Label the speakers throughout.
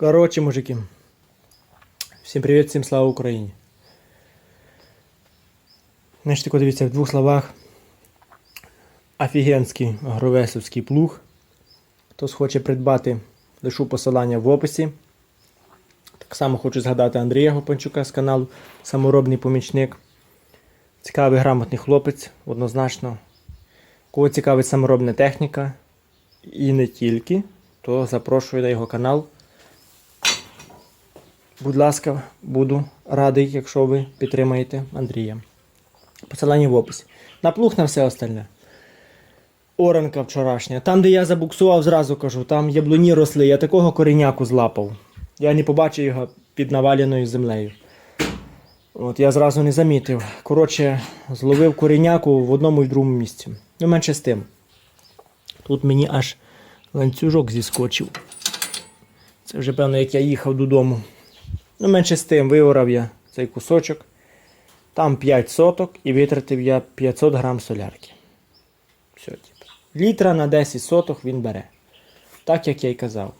Speaker 1: Коротше, мужики. Всім привіт, всім слава Україні. Значить, тако дивіться, в двох словах. Офігенський агровесовський плуг. Хто схоче придбати, лишу посилання в описі. Так само хочу згадати Андрія Гопанчука з каналу Саморобний помічник. Цікавий грамотний хлопець, однозначно. Кого цікавить саморобна техніка і не тільки, то запрошую на його канал. Будь ласка, буду радий, якщо ви підтримаєте Андрія. Посилання в описі. На плуг на все остальне. Оранка вчорашня. Там, де я забуксував, зразу кажу, там яблуні росли, я такого коріняку злапав. Я не побачив його під наваленою землею. От я зразу не замітив. Коротше, зловив коріняку в одному і другому місці. Ну, менше з тим. Тут мені аж ланцюжок зіскочив. Це вже, певно, як я їхав додому. Ну, менше з тим, виорав я цей кусочок. Там 5 соток і витратив я 500 грам солярки. Все, типу. Літра на 10 соток він бере. Так як я й казав.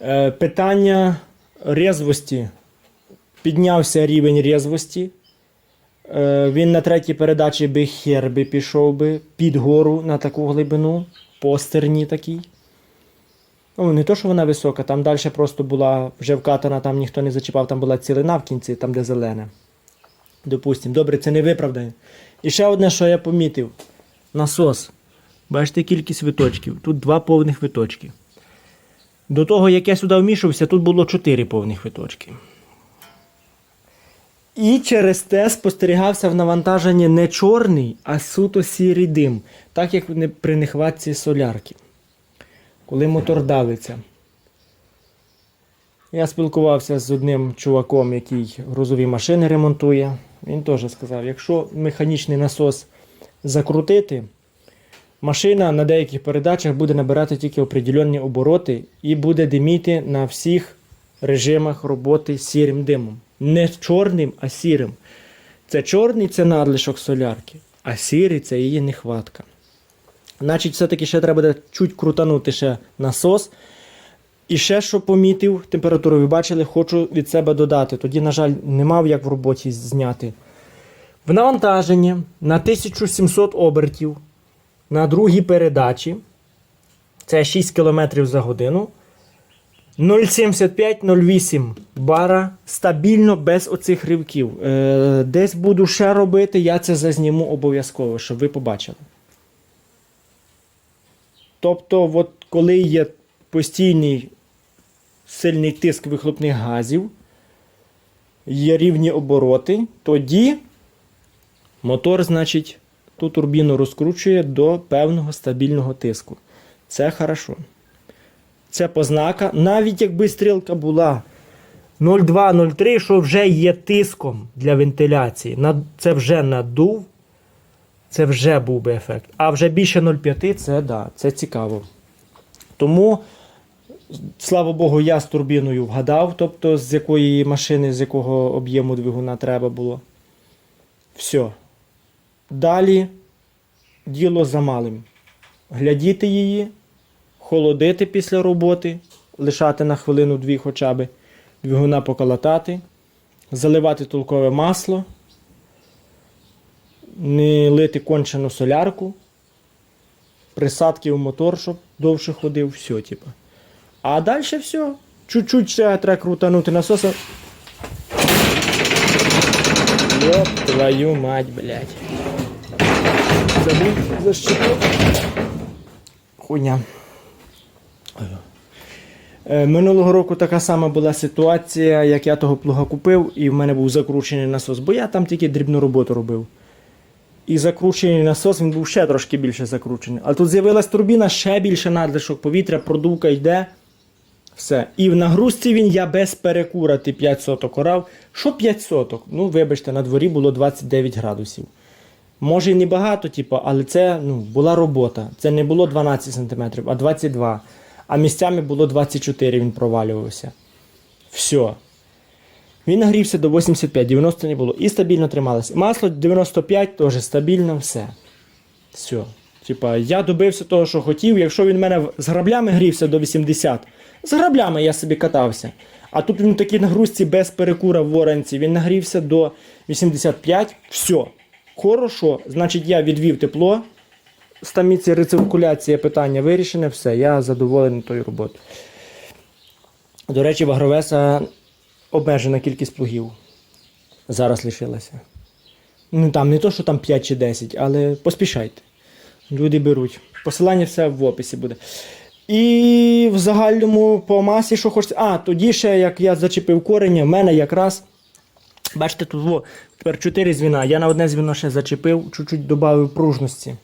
Speaker 1: Е, питання резвості. Піднявся рівень резвості. Е, він на третій передачі би хер би пішов би під гору на таку глибину, по такій. Ну, не то, що вона висока, там далі просто була вже вкатана, там ніхто не зачіпав, там була цілина в кінці, там де зелене. Допустим, добре, це не виправдає. І ще одне, що я помітив: насос. Бачите кількість виточків. Тут два повних виточки. До того, як я сюди вмішувався, тут було чотири повних виточки. І через те спостерігався в навантаженні не чорний, а суто сірий дим, так як при нехватці солярки. Коли мотор давиться. Я спілкувався з одним чуваком, який грузові машини ремонтує. Він теж сказав, якщо механічний насос закрутити, машина на деяких передачах буде набирати тільки определенні обороти і буде диміти на всіх режимах роботи сірим димом. Не чорним, а сірим. Це чорний це надлишок солярки, а сірий це її нехватка. Значить, все-таки ще треба чуть крутанути ще насос. І ще що помітив, температуру ви бачили, хочу від себе додати. Тоді, на жаль, не мав як в роботі зняти. В навантаженні на 1700 обертів на другій передачі, це 6 км за годину. 0,75-0,8 бара стабільно без оцих ривків. Е, десь буду ще робити, я це зазніму обов'язково, щоб ви побачили. Тобто, от коли є постійний сильний тиск вихлопних газів, є рівні обороти, тоді мотор, значить, ту турбіну розкручує до певного стабільного тиску. Це хорошо. Це познака. Навіть якби стрілка була 0,2-0,3, що вже є тиском для вентиляції. Це вже надув, це вже був би ефект. А вже більше 0,5 це да, це цікаво. Тому, слава Богу, я з турбіною вгадав, тобто з якої машини, з якого об'єму двигуна треба було. Все. Далі діло за малим. Глядіти її, холодити після роботи, лишати на хвилину-дві хоча б, двигуна поколотати, заливати толкове масло, не лити кончену солярку, присадки в мотор, щоб довше ходив, все, типу. А далі все. Чуть-чуть ще треба крутанути насоса. Йоп твою мать, блядь. Забудь защиту. Хуйня. Е, Минулого року така сама була ситуація, як я того плуга купив, і в мене був закручений насос, бо я там тільки дрібну роботу робив. І закручений насос він був ще трошки більше закручений. Але тут з'явилась турбіна, ще більше надлишок повітря, продувка йде. Все. І в нагрузці він я без перекурати 5 соток орав. Що 5 соток? Ну, вибачте, на дворі було 29 градусів. Може і не багато, типу, але це ну, була робота. Це не було 12 см, а 22 А місцями було 24, він провалювався. Все. Він нагрівся до 85, 90 не було. І стабільно трималося. Масло 95 теж стабільно, все. Все. Типа, я добився того, що хотів. Якщо він мене з граблями грівся до 80, З граблями я собі катався. А тут він такій нагрузці без перекура в воронці. Він нагрівся до 85. Все. Хорошо. Значить, я відвів тепло. Стаміці рециркуляція питання вирішене, все, я задоволений тою роботою. До речі, в Агровеса обмежена кількість плугів. Зараз лишилася. Ну там не то, що там 5 чи 10, але поспішайте. Люди беруть. Посилання все в описі буде. І в загальному по масі, що хочеться. А, тоді ще, як я зачепив корення, в мене якраз. Бачите, тут во, тепер 4 звіна. Я на одне звіно ще зачепив, чуть-чуть додав пружності.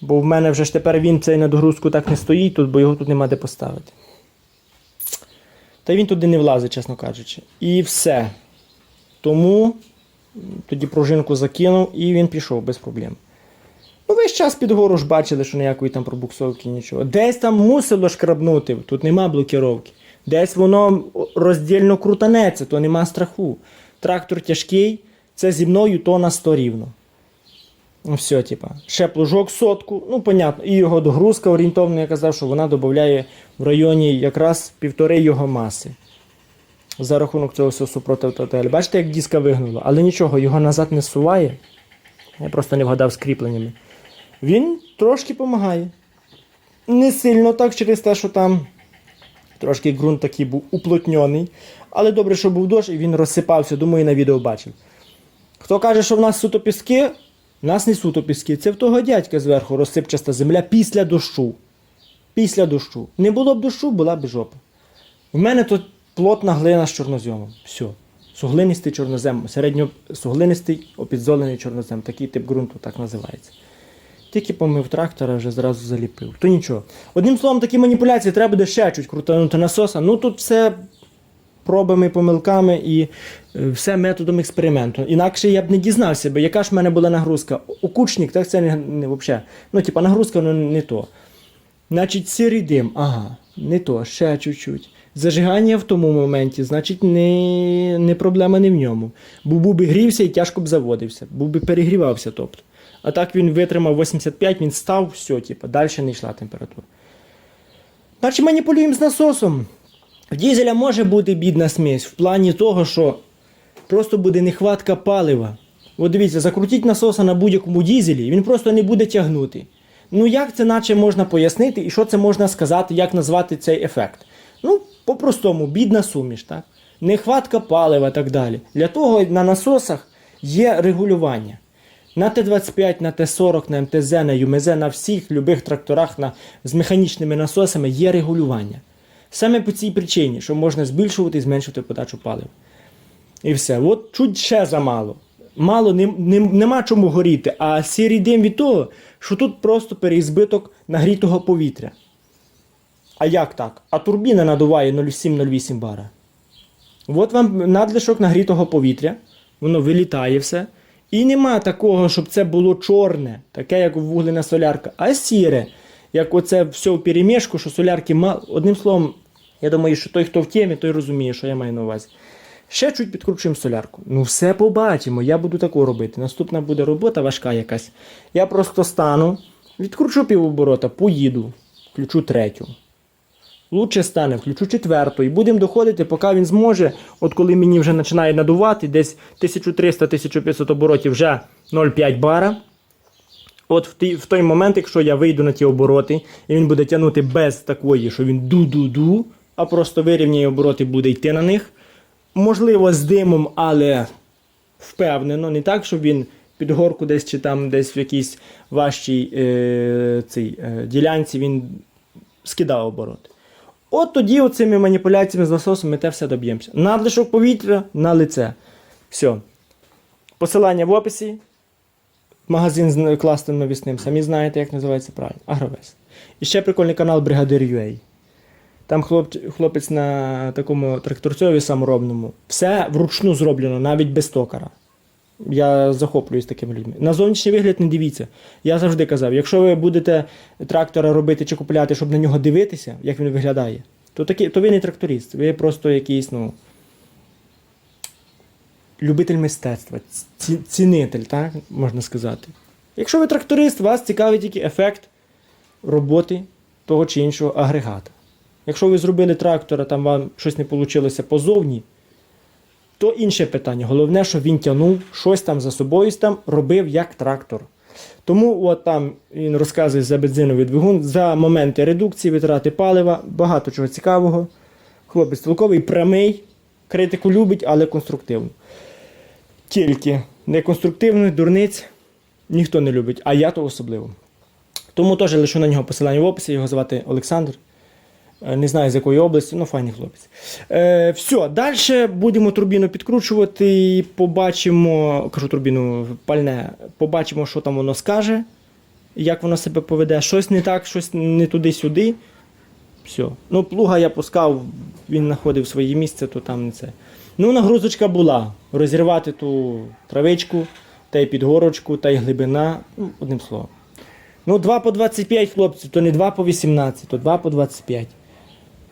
Speaker 1: Бо в мене вже ж тепер він цей на догрузку так не стоїть, тут, бо його тут нема де поставити. Та він туди не влазить, чесно кажучи. І все. Тому тоді пружинку закинув і він пішов без проблем. Ну, весь час під гору ж бачили, що ніякої там пробуксовки, нічого. Десь там мусило шкрабнути, тут нема блокіровки. Десь воно роздільно крутанеться, то нема страху. Трактор тяжкий, це зі мною то на 100 рівно. Ну, все, типа. Ще плужок сотку, ну, понятно. І його догрузка орієнтовно, я казав, що вона додає в районі якраз півтори його маси. За рахунок цього всього супротив ТТЛ. Бачите, як диска вигнула, але нічого, його назад не суває. Я просто не вгадав з кріпленнями. Він трошки допомагає. Не сильно так через те, що там трошки ґрунт такий був уплотньоний. Але добре, що був дощ і він розсипався, думаю, на відео бачив. Хто каже, що в нас суто піски, нас не суто піски. Це в того дядька зверху розсипчаста земля після дощу. Після дощу. Не було б дощу, була б жопа. У мене тут плотна глина з чорноземом. Все. Суглинистий чорнозем, середньосуглинистий опідзолений чорнозем. Такий тип ґрунту так називається. Тільки помив трактора, вже зразу заліпив. То нічого. Одним словом, такі маніпуляції треба буде ще чуть крутанути насоса. Ну тут все пробами, помилками і е, все методом експерименту. Інакше я б не дізнався, бо яка ж в мене була нагрузка. Окучник, так це не, не взагалі. Ну, типа, нагрузка ну, не то. Значить, сирий дим, ага, не то, ще чуть-чуть. Зажигання в тому моменті, значить, не, не проблема не в ньому. Бо був би грівся і тяжко б заводився, був би перегрівався. тобто. А так він витримав 85, він став, все, типу, далі не йшла температура. Значить, маніпулюємо з насосом. В дізеля може бути бідна смесь в плані того, що просто буде нехватка палива. От дивіться, закрутіть насоса на будь-якому дізелі, він просто не буде тягнути. Ну як це наче можна пояснити і що це можна сказати, як назвати цей ефект? Ну, по-простому, бідна суміш, так? Нехватка палива і так далі. Для того на насосах є регулювання. На Т-25, на Т-40, на МТЗ, на ЮМЗ, на всіх любих тракторах на, з механічними насосами є регулювання. Саме по цій причині, що можна збільшувати і зменшувати подачу палива. І все. От чуть ще замало. Мало не, не, нема чому горіти, а сірий дим від того, що тут просто переізбиток нагрітого повітря. А як так? А турбіна надуває 0,7-0,8 бара. От вам надлишок нагрітого повітря, воно вилітає все. І нема такого, щоб це було чорне, таке, як вуглена солярка, а сіре. Як оце все в перемішку, що солярки мало. Одним словом, я думаю, що той, хто в темі, той розуміє, що я маю на увазі. Ще чуть підкручуємо солярку. Ну, все побачимо, я буду таку робити. Наступна буде робота важка якась. Я просто стану, відкручу півоборота, поїду, включу третю. Лучше стане, включу четверту, і будемо доходити, поки він зможе. От коли мені вже починає надувати, десь 1300-1500 оборотів вже 0,5 бара. От в, ті, в той момент, якщо я вийду на ті обороти, і він буде тягнути без такої, що він ду-ду-ду, а просто вирівняє обороти буде йти на них. Можливо, з димом, але впевнено, не так, щоб він під горку десь чи там десь в якійсь важчій е, цій, е, ділянці він скидав обороти. От тоді оцими маніпуляціями з насосом ми те все доб'ємося. Надлишок повітря на лице. Все. Посилання в описі. Магазин з класним навісним. Самі знаєте, як називається правильно. Агровес. І ще прикольний канал Бригадир UA. Там хлоп, хлопець на такому тракторцьові саморобному. Все вручну зроблено, навіть без токара. Я захоплююсь такими людьми. На зовнішній вигляд не дивіться. Я завжди казав, якщо ви будете трактора робити чи купляти, щоб на нього дивитися, як він виглядає, то, такі, то ви не тракторист, ви просто якийсь, ну. Любитель мистецтва, ці- цінитель, так можна сказати. Якщо ви тракторист, вас цікавить тільки ефект роботи того чи іншого агрегата. Якщо ви зробили трактора, там вам щось не вийшло позовні, то інше питання. Головне, що він тягнув щось там за собою там робив як трактор. Тому от там він розказує за бензиновий двигун, за моменти редукції, витрати палива, багато чого цікавого. Хлопець толковий, прямий, критику любить, але конструктивно. Тільки неконструктивних дурниць ніхто не любить, а я то особливо. Тому теж лишу на нього посилання в описі, його звати Олександр. Е, Не знаю з якої області, ну файний хлопець. Е, все, далі будемо турбіну підкручувати і побачимо, кажу турбіну пальне, побачимо, що там воно скаже, як воно себе поведе. Щось не так, щось не туди-сюди. Все. Ну, плуга я пускав, він знаходив своє місце, то там не це. Ну, нагрузочка була. Розірвати ту травичку, та й підгорочку, та й глибина. Ну, одним словом. Ну, 2 по 25, хлопці, то не 2 по 18, то 2 по 25.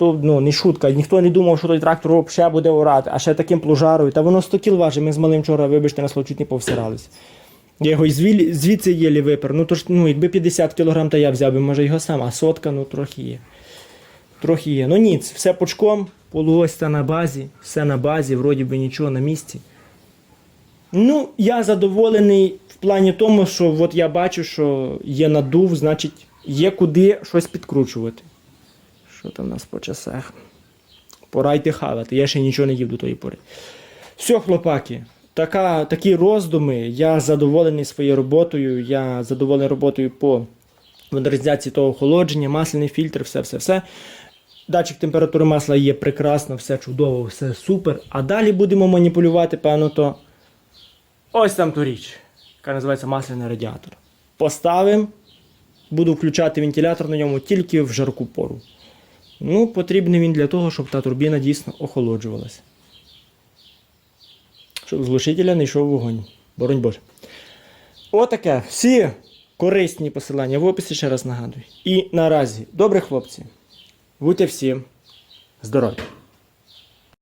Speaker 1: То ну, не шутка, ніхто не думав, що той трактор ще буде орати, а ще таким плужарою. Та воно 100 кіл важить, ми з малим вчора, вибачте, на не повсирались. Я його і звіль- звідси єлі випер. Ну, то ж, ну, якби 50 кг, то я взяв би, може, його сам, а сотка, ну, трохи є. Трохи є. Ну ніц, все пучком, полуоста на базі, все на базі, вроді би нічого на місці. Ну, я задоволений в плані тому, що от я бачу, що є надув, значить, є куди щось підкручувати. Що там у нас по часах? Пора йти хавати. Я ще нічого не їв до тої пори. Все, хлопаки, така, такі роздуми. Я задоволений своєю роботою. Я задоволений роботою по модернізації того охолодження, масляний фільтр, все, все, все. Датчик температури масла є прекрасно, все чудово, все супер. А далі будемо маніпулювати, певно, то ось там ту річ, яка називається масляний радіатор. Поставимо, буду включати вентилятор на ньому тільки в жарку пору. Ну, потрібний він для того, щоб та турбіна дійсно охолоджувалася. Щоб з глушителя не йшов вогонь. Боронь Боже. Отаке. Всі корисні посилання в описі, ще раз нагадую. І наразі, добрі хлопці, будьте всі здорові!